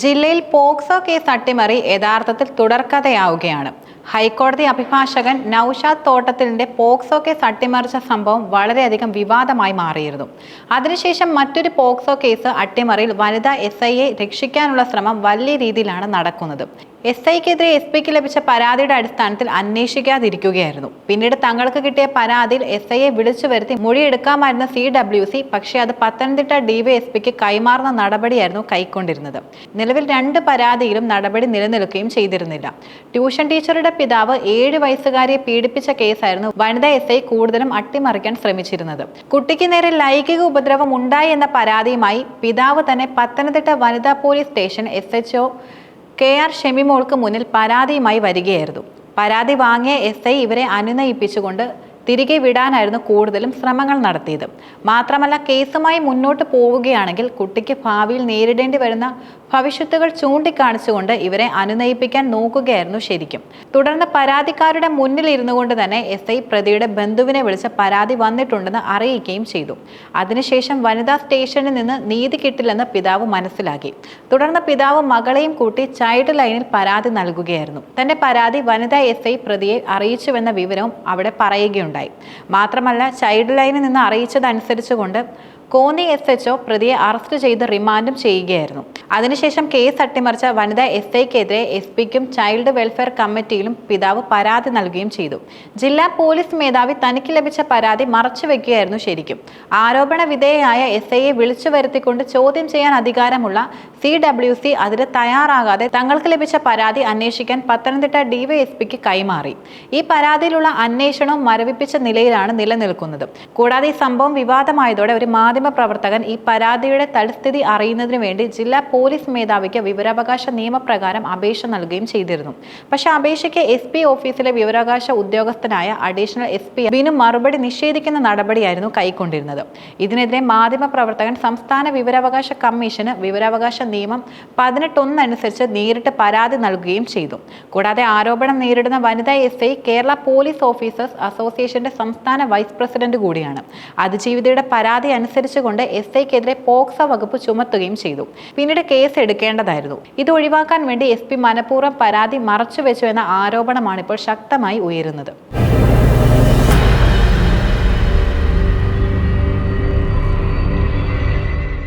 ജില്ലയിൽ POCSO case അട്ടിമറി യഥാർത്ഥത്തിൽ തുടർക്കഥയാവുകയാണ്. ഹൈക്കോടതി അഭിഭാഷകൻ നൌഷാദ് തോട്ടത്തിലിന്റെ പോക്സോ കേസ് അട്ടിമറിച്ച സംഭവം വളരെയധികം വിവാദമായി മാറിയിരുന്നു. അതിനുശേഷം മറ്റൊരു പോക്സോ കേസ് അട്ടിമറിയിൽ വനിതാ എസ് ഐയെ രക്ഷിക്കാനുള്ള ശ്രമം വലിയ രീതിയിലാണ് നടക്കുന്നത്. എസ് ഐക്കെതിരെ എസ് പിക്ക് ലഭിച്ച പരാതിയുടെ അടിസ്ഥാനത്തിൽ അന്വേഷിക്കാതിരിക്കുകയായിരുന്നു. പിന്നീട് തങ്ങൾക്ക് കിട്ടിയ പരാതിയിൽ എസ് ഐയെ വിളിച്ചു വരുത്തി മൊഴിയെടുക്കാമായിരുന്ന സി ഡബ്ല്യു സി പക്ഷേ അത് പത്തനംതിട്ട ഡിവൈഎസ്പിക്ക് കൈമാറുന്ന നടപടിയായിരുന്നു കൈക്കൊണ്ടിരുന്നത്. നിലവിൽ രണ്ട് പരാതിയിലും നടപടി നിലനിൽക്കുകയും ചെയ്തിരുന്നില്ല. ട്യൂഷൻ ടീച്ചറുടെ പിതാവ് ഏഴ് വയസ്സുകാരിയെ പീഡിപ്പിച്ച കേസായിരുന്നു വനിതാ എസ് ഐ കൂടുതലും അട്ടിമറിക്കാൻ ശ്രമിച്ചിരുന്നത്. കുട്ടിക്ക് നേരെ ലൈംഗിക ഉപദ്രവം ഉണ്ടായി എന്ന പരാതിയുമായി പിതാവ് തന്നെ പത്തനംതിട്ട വനിതാ police station S H K R ഷെമിമോൾക്ക് മുന്നിൽ പരാതിയുമായി വരികയായിരുന്നു. പരാതി വാങ്ങിയ എസ് ഐ ഇവരെ അനുനയിപ്പിച്ചുകൊണ്ട് തിരികെ വിടാനായിരുന്നു കൂടുതലും ശ്രമങ്ങൾ നടത്തിയത്. മാത്രമല്ല കേസുമായി മുന്നോട്ട് പോവുകയാണെങ്കിൽ കുട്ടിക്ക് ഭാവിയിൽ നേരിടേണ്ടി വരുന്ന ഭവിഷ്യത്തുകൾ ചൂണ്ടിക്കാണിച്ചുകൊണ്ട് ഇവരെ അനുനയിപ്പിക്കാൻ നോക്കുകയായിരുന്നു ശരിക്കും. തുടർന്ന് പരാതിക്കാരുടെ മുന്നിൽ ഇരുന്നു കൊണ്ട് തന്നെ എസ് ഐ പ്രതിയുടെ ബന്ധുവിനെ വിളിച്ച് പരാതി വന്നിട്ടുണ്ടെന്ന് അറിയിക്കുകയും ചെയ്തു. അതിനുശേഷം വനിതാ സ്റ്റേഷനിൽ നിന്ന് നീതി കിട്ടില്ലെന്ന് പിതാവ് മനസ്സിലാക്കി. തുടർന്ന് പിതാവ് മകളെയും കൂട്ടി ചൈൽഡ് ലൈനിൽ പരാതി നൽകുകയായിരുന്നു. തന്റെ പരാതി വനിതാ എസ് ഐ പ്രതിയെ അറിയിച്ചുവെന്ന വിവരവും അവിടെ പറയുകയുണ്ടായി. മാത്രമല്ല ചൈൽഡ് ലൈനിൽ നിന്ന് അറിയിച്ചതനുസരിച്ചുകൊണ്ട് കോന്നി എസ് എച്ച് ഒ പ്രതിയെ അറസ്റ്റ് ചെയ്ത് റിമാൻഡും ചെയ്യുകയായിരുന്നു. അതിനുശേഷം കേസ് അട്ടിമറിച്ച വനിതാ എസ് ഐക്കെതിരെ എസ് പിക്കും ചൈൽഡ് വെൽഫെയർ കമ്മിറ്റിയിലും പിതാവ് പരാതി നൽകുകയും ചെയ്തു. ജില്ലാ പോലീസ് മേധാവി തനിക്ക് ലഭിച്ച പരാതി മറച്ചുവെക്കുകയായിരുന്നു ശരിക്കും. ആരോപണ വിധേയയായ എസ് ഐയെ വിളിച്ചു വരുത്തിക്കൊണ്ട് ചോദ്യം ചെയ്യാൻ അധികാരമുള്ള സി ഡബ്ല്യു സി അതിന് തയ്യാറാകാതെ തങ്ങൾക്ക് ലഭിച്ച പരാതി അന്വേഷിക്കാൻ പത്തനംതിട്ട ഡിവൈഎസ്പിക്ക് കൈമാറി. ഈ പരാതിയിലുള്ള അന്വേഷണവും മരവിപ്പിച്ച നിലയിലാണ് നിലനിൽക്കുന്നത്. കൂടാതെ ഈ സംഭവം വിവാദമായതോടെ ഒരു മാധ്യമ പ്രവർത്തകൻ ഈ പരാതിയുടെ തൽസ്ഥിതി അറിയുന്നതിന് വേണ്ടി ജില്ലാ പോലീസ് മേധാവിക്ക് വിവരാവകാശ നിയമപ്രകാരം അപേക്ഷ നൽകുകയും ചെയ്തിരുന്നു. പക്ഷെ അപേക്ഷയ്ക്ക് എസ് പി ഓഫീസിലെ വിവരാവകാശ ഉദ്യോഗസ്ഥനായ അഡീഷണൽ എസ് പി ബിനു മറുപടി നിഷേധിക്കുന്ന നടപടിയായിരുന്നു കൈക്കൊണ്ടിരുന്നത്. ഇതിനെതിരെ മാധ്യമ പ്രവർത്തകൻ സംസ്ഥാന വിവരാവകാശ കമ്മീഷന് വിവരാവകാശ നിയമം പതിനെട്ടൊന്നനുസരിച്ച് നേരിട്ട് പരാതി നൽകുകയും ചെയ്തു. കൂടാതെ ആരോപണം നേരിടുന്ന വനിതാ S I Kerala police officers അസോസിയേഷന്റെ സംസ്ഥാന വൈസ് പ്രസിഡന്റ് കൂടിയാണ്. അതിജീവിതയുടെ പരാതി അനുസരിച്ചുകൊണ്ട് എസ് ഐക്കെതിരെ പോക്സോ വകുപ്പ് ചുമത്തുകയും ചെയ്തു. പിന്നീട് കേസ് എടുക്കേണ്ടതായിരുന്നു ഇത് ഒഴിവാക്കാൻ വേണ്ടി എസ് പി മനഃപൂർവം പരാതി മറച്ചുവെച്ചു എന്ന ആരോപണമാണ് ഇപ്പോൾ ശക്തമായി ഉയരുന്നത്.